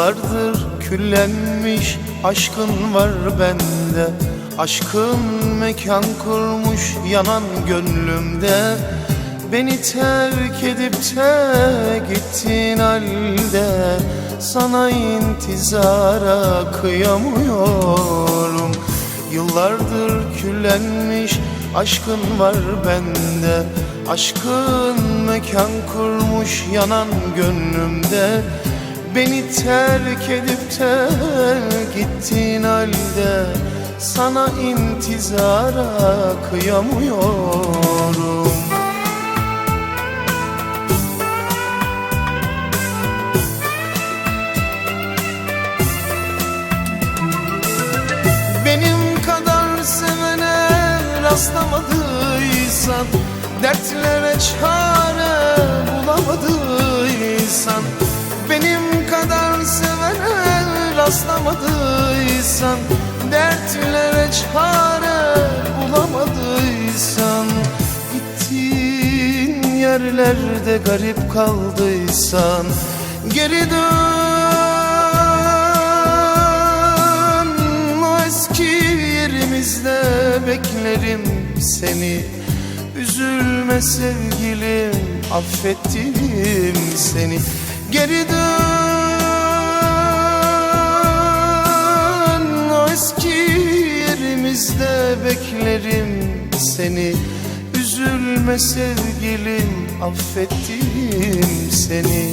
Yıllardır küllenmiş aşkın var bende. Aşkın mekan kurmuş yanan gönlümde. Beni terk edip de gittin halde Sana intizara kıyamıyorum. Yıllardır küllenmiş aşkın var bende. Aşkın mekan kurmuş yanan gönlümde Beni terk edip de gittin halde Sana intizara kıyamıyorum. Benim kadar sevene rastlamadıysan Dertlere çare bulamadıysan Benim rastlamadıysan Dertlere çare bulamadıysan Gittiğin yerlerde garip kaldıysan Geri dön. O eski yerimizde beklerim seni. Üzülme sevgilim affettim seni. Geri dön seni. Üzülme sevgilim affettim seni